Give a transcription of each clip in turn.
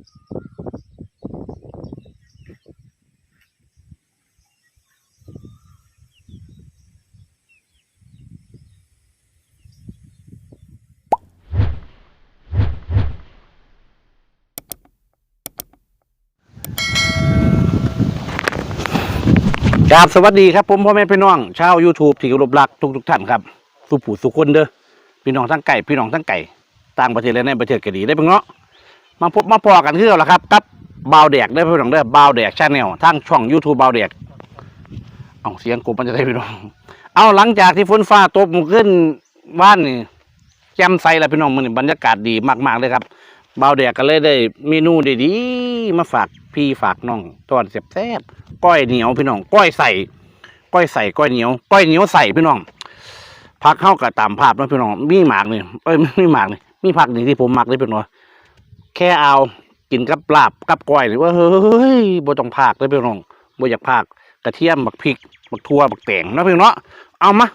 ครับสวัสดีครับผมพ่อแม่พี่น้องชาว YouTube ที่เคารพรักทุกทุกท่านครับสุผู้สุคนเด้อพี่น้องทั้งไก่พี่น้องทั้งไก่ต่างประเทศและในประเทศก็ดีได้เพิ่งเนาะ มาพบมาพอกันคือเอาละครับกับบาวแดกได้พี่น้องเด้อบาวแดกชาแนลทางช่อง YouTube บาวแดกเอาเสียงกบมันจะได้พี่น้อง เอาหลังจากที่ฝนฟ้าตกขึ้นบ้านนี่แจ่มใสแล้วพี่น้องมันบรรยากาศดีมาก ๆเลยครับบาวแดกก็เลยได้เมนูดีๆมาฝากพี่ฝากน้องตอนแซ่บๆก้อยเหนียวพี่น้องก้อยใส่ก้อยใส่ก้อยเหนียวก้อยเหนียวใส่พี่น้องผักเข้ากับตามภาพนาะพี่น้องมีหมากนี่เอ้ยม่หมากนี่มีผักนี่ที่ผมหมักได้เป็นว่าแค่เอากินกับลาบกับก้อยนี่ว่าเฮ้ยบ่ต้องพากเลยพี่น้องบ่อยากพากกระเทียมบักพริกบักทั่วบักแตงนาะพี่น้องเนาะเอามา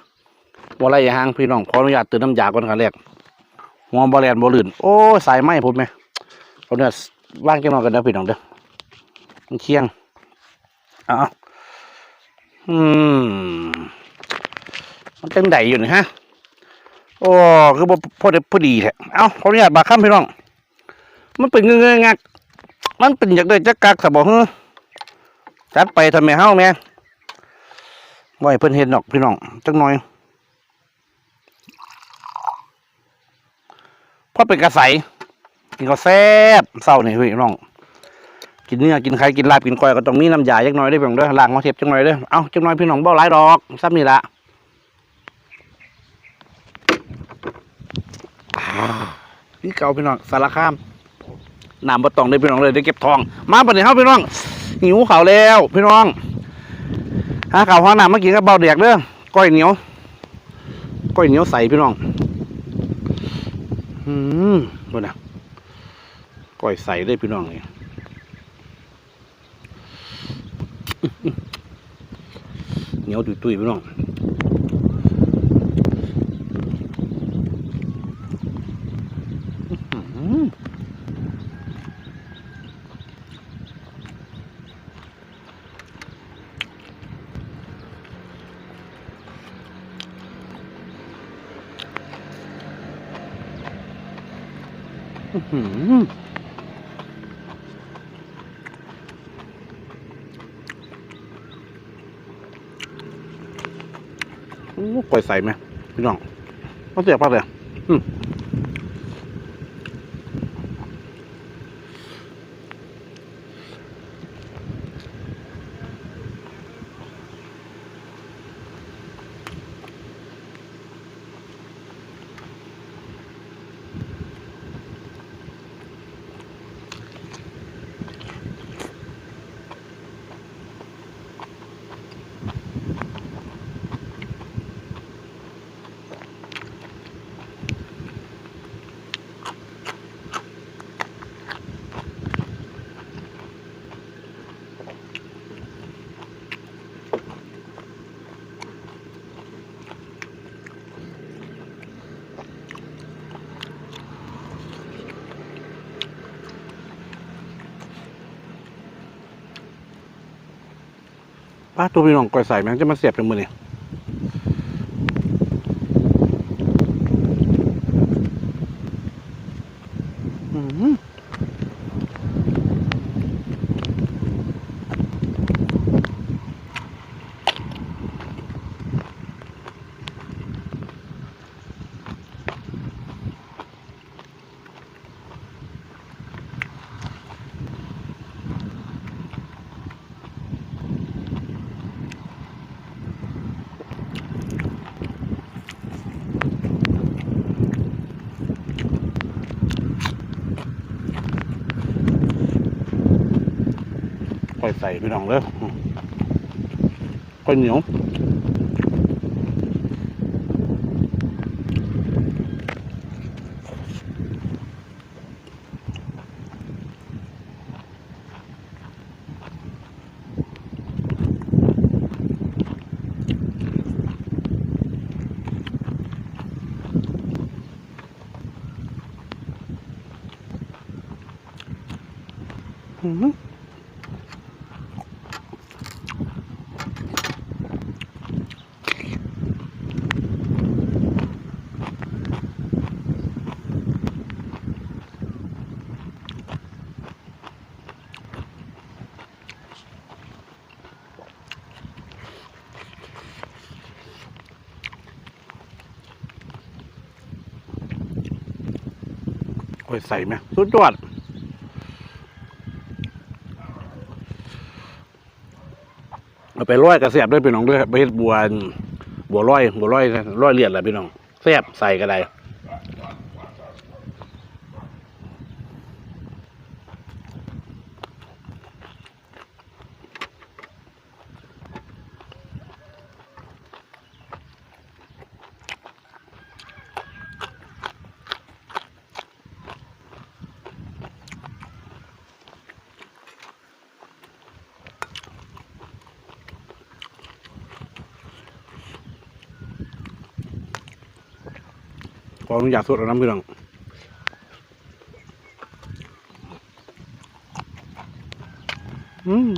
บ่ไรอย่าห่างพี่น้องขออนุญาตเตือนน้ำยาก่อนครับแรกหัวบ่แลนบ่ลื่นโอ้สายไหมผมไหมเอาเนี่ยว่างแก้นอนกันเด้อพี่น้องเด้อมันเที่ยงอ้าอืมมันจังไดอยู่นี่ฮะโอ้คือบ่พอดีพอดีแท้เอ้าขออนุญาตบาคำพี่น้อง มันเป็นเงื้องัก มันเป็นอยากได้จักกักสบ่เฮ้อจัดไปทำไมเฮ้าแม่บ่ให้เพิ่นเห็นดอกพี่น้องจักหน่อยพอเป็นกระใสกินก็แซ่บเศร้านี่พี่น้อง กินเนื้อกินไข่กินลาบกินก้อยก็ต้องมีน้ำยาจักหน่อยได้อพี่น้องด้อล้างมาเทียบจักหน่อยด้อเอาจักหน่อยพี่น้องเบ้าหลายดอกซ้ำนี่ละพี่เก่าพี่น้องสารคาม น้ำบ่ต้องได้พี่น้องเลยได้เก็บทอง มาปัดนี้เฮาพี่น้องหิวข้าวแล้วพี่น้องหาข้าวหาน้ำมากินกับเบาแดกเด้อก้อยเหนียวก้อยเหนียวใส่พี่น้องอืมบ่นะก้อยใส่ได้พี่น้องนี่เหนียวตุยตุยๆพี่น้องอื้อหืออื้อหือ โอ้ปล่อยใส่ไหมพี่น้องต้องเสียบปากเลยอืม ป้าตัวพี่น้องก่อยใส่แม่งจะมาเสียบจังมือเนี่ย ส่พี่น้องเด้อข้เหนียวอืม อยใส่ไหมสุดยอดเอาไปร้อยกระเสียบด้วยพี่น้องด้วยครับไปเฮ็ดบัวบัวร้อยบัวร้อยร้อยเลียดแหละพี่น้องแซ่บใส่ก็ได้ข ออนุญาตสดน้ำพี่น้องอืม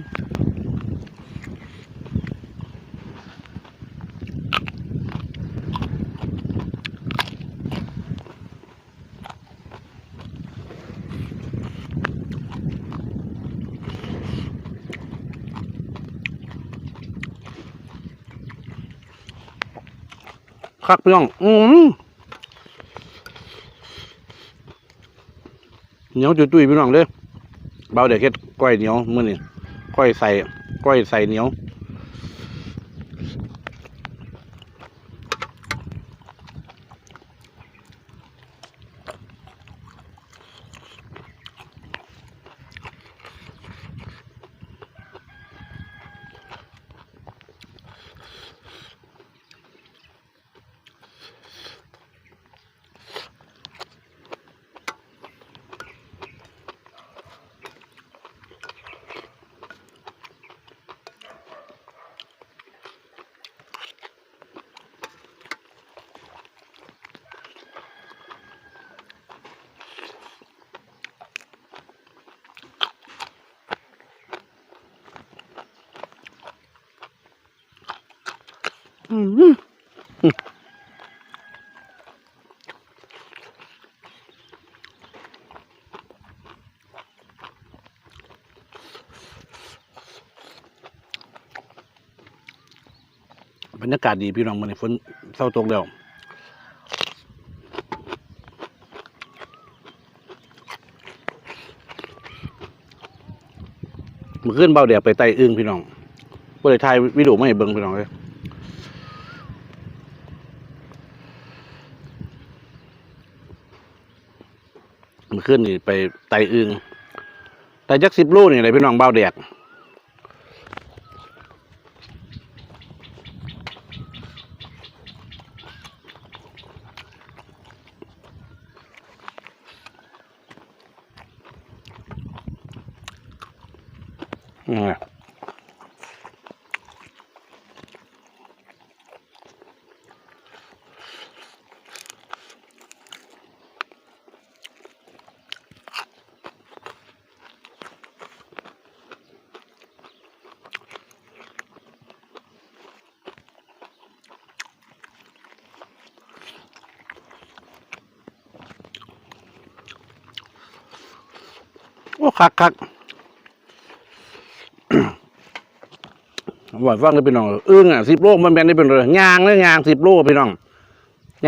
คักพี่น้อง อืม เหนียวจุยๆพี่น้องเด้อเบาเด็กเฮ็ดก้อยเหนียวมื้อนี้ก้อยใส่ก้อยใส่เหนียว บรรยากาศดีพี่น้องมื้อนี้ฝนเศร้าตกแล้วมื่อคืนเบาเดียกไปไต่อึ้งพี่น้องบ่ได้ถ่ายวิดีโอมาให้เบิ่งพี่น้องเลย มื่อคืนนี่ไปไตอึงไต่จักสิบลูกนี่เลยพี่น้องเบาแดด โอ้คักคักว่าฟังได้พี่น้องอึ้งอะสิบโลมันแบนได้เป็นเลยยางเลยยางสิบโลพี่น้อง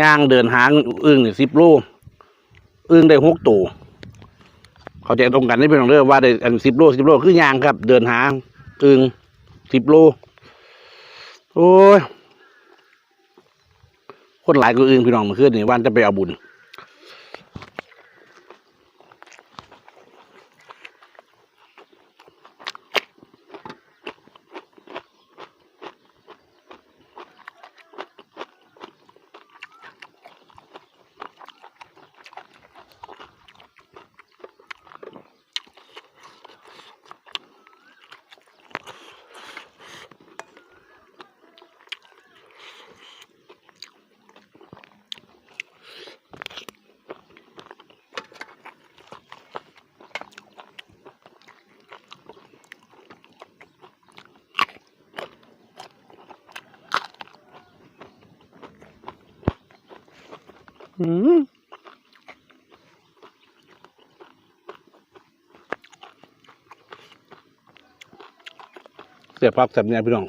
ยางเดินหางอึ้งนี่สิบโลอึ้งได้หกตัวเขาใจตรงกันได้พี่น้องเด้อว่าได้อันสิบโลสิบโลคือยางครับ เดินหางอึ้งสิบโลโอ้ยคนหลายก็อึ้งพี่น้องเมื่อคืนนี่วันจะไปเอาบุญ อืมเสียบพักสับเนี่ยพี่น้อง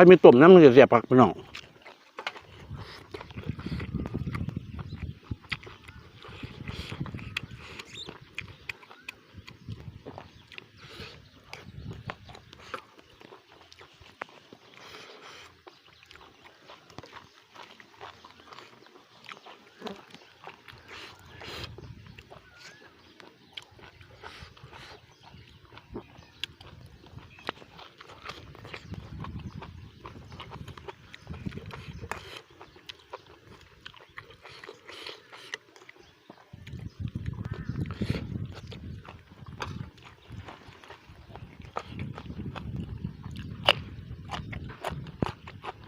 ใครมีตุ่มน้ำมันจะเสียบผักพี่น้อง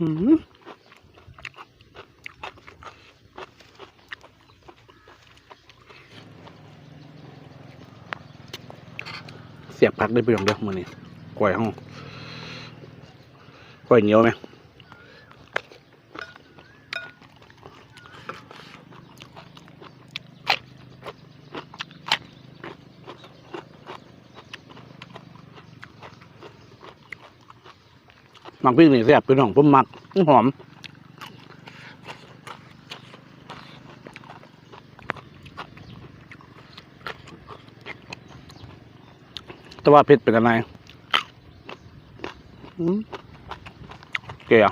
เสียบพักได้ไปอย่างเดียวมือนี้กล้วยห้องกล้วยเหนียวไหม กพริกนี่แซ่บพี่น้องผมมักหอมแต่ว่าเผ็ดเป็นอะไรอืมเกลือ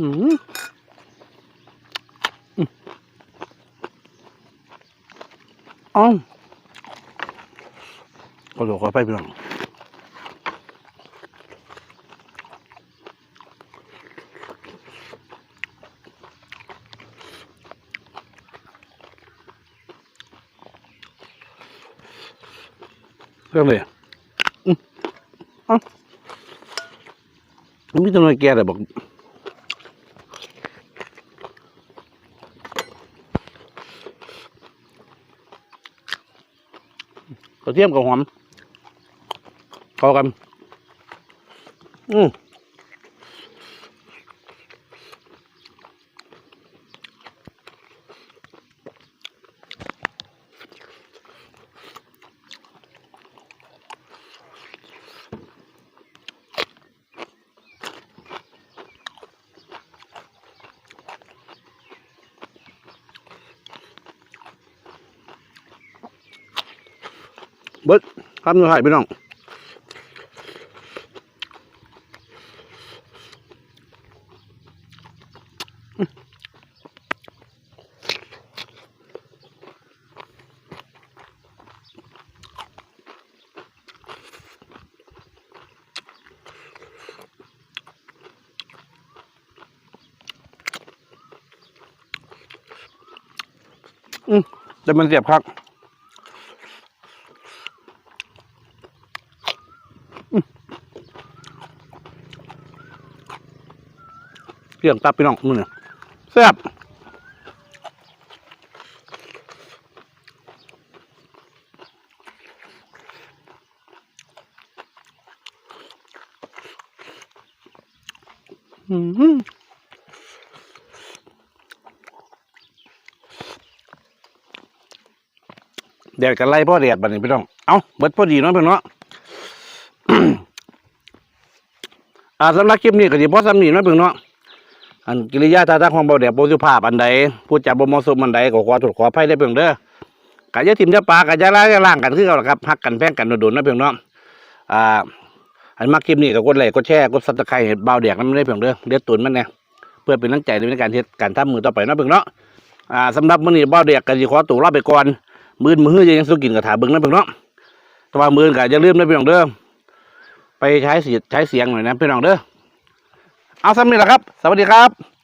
อืมอ้าวขอโทษขอไปพี่น้องเรื่องเลยอืมอ้ามันมีตัวน้อยแก่แต่บอก กระเทียมกับหอมเข้ากัน อืม เบิดคำสุดท้ายพี่น้องอืมแต่มันเสียบครับ เกี่ยงตับพี่น้องมือเนี่ยแซ่บอืมแดดกันไล่พ่อแดดบัดนี้พี่น้อง เอาเบิดพอดีเนาะพี่น้องอ่าสำหรับคลิปนี้ก็สิพอสำนีเนาะพี่น้อง อันกิริยาท่าทางของเบาแดดบ่สุภาพอันใดพูดจาบ่เหมาะสมอันใดก็ขอโทษขออภัยได้เพียงเด้อกะย่าทิ่มอย่าปากะย่าล้างอย่าล้างกันคือเก่าล่ะครับฮักกันแพ่งกันโดนๆนาะพี่น้องเนาะอ่าอันมักคลิปนี้ก็กดไลค์กดแชร์กด Subscribe ให้เบาแดดนำได้เพียงเด้อเดี๋ยวตุนมันแน่เพื่อเป็นกำลังใจในการเฮ็ดการทำมือต่อไปนาะพี่น้องเนาะอ่าสำหรับมื้อนี้เบาแดดก็สิขอตัวลาไปก่อนมื้อมื้อยังสุกินกระถาเบิ่งนะเพิ่นเนาะแต่ว่ามื้อก็อย่าลืมนะพี่น้องเด้อไปใช้เสียใช้เสียงหน่อยนะพี่น้องเด้อ เอาซ้ำนี่แหละครับ สวัสดีครับ